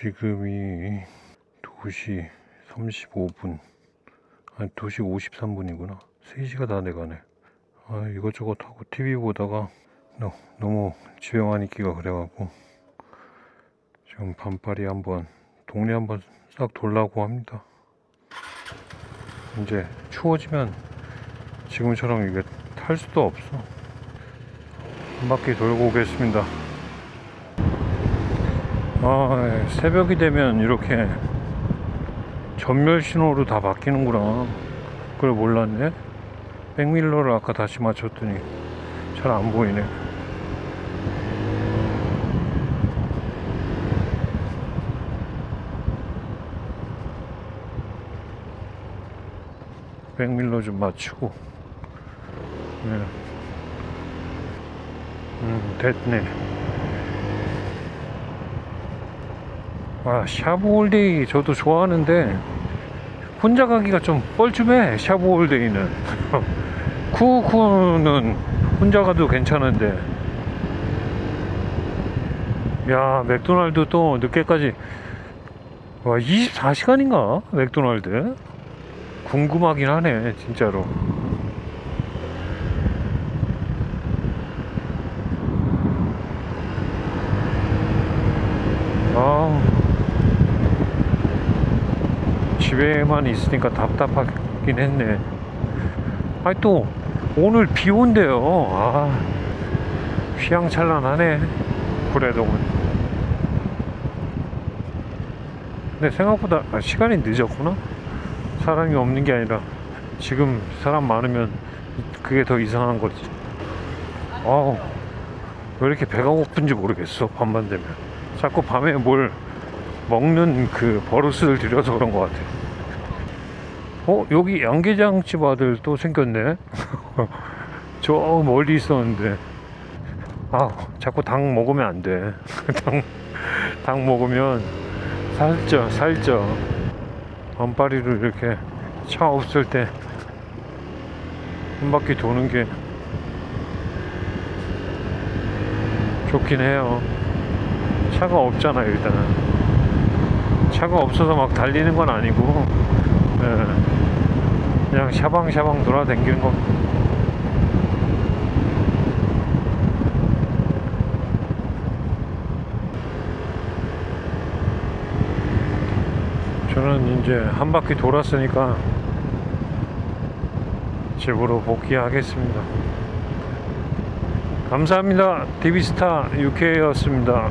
지금이 2시 35분. 아니 2시 53분이구나. 3시가 다 돼가네. 아 이것저것 하고 TV 보다가 너, 너무 많이 있기가 그래갖고 지금 반팔이 한번 동네 한번 싹 돌라고 합니다. 이제 추워지면 지금처럼 이게 탈 수도 없어. 한 바퀴 돌고 오겠습니다 아 새벽이 되면 이렇게 전멸 신호로 다 바뀌는구나. 그걸 몰랐네. 백밀러를 아까 다시 맞췄더니 잘 안 보이네. 백밀러 좀 맞추고. 네. 음 됐네 아 샤브홀데이 저도 좋아하는데 혼자 가기가 좀 뻘쭘해 샤브홀데이는. 쿠쿠는 혼자 가도 괜찮은데. 야 맥도날드 또 늦게까지. 와 24시간인가? 맥도날드? 궁금하긴 하네 진짜로. 아 집에만 있으니까 답답하긴 했네. 아니 또 오늘 비 온대요. 아 휘황찬란하네 구례동은. 근데 생각보다 아, 시간이 늦었구나? 사람이 없는 게 아니라 지금 사람 많으면 그게 더 이상한 거지. 아우 왜 이렇게 배가 고픈지 모르겠어 밤만 되면. 자꾸 밤에 뭘 먹는 그 버릇을 들여서 그런 것 같아 어 여기 양계장집 아들 또 생겼네. 저 멀리 있었는데. 아 자꾸 닭 먹으면 안돼. 닭, 닭 먹으면 살쪄 살쪄. 안파리를 이렇게 차 없을 때 한 바퀴 도는 게 좋긴 해요. 차가 없잖아요 일단은. 차가 없어서 막 달리는 건 아니고 예, 그냥 샤방샤방 돌아다니는 거 저는 이제 한 바퀴 돌았으니까 집으로 복귀하겠습니다. 감사합니다. 디비스타 UK였습니다.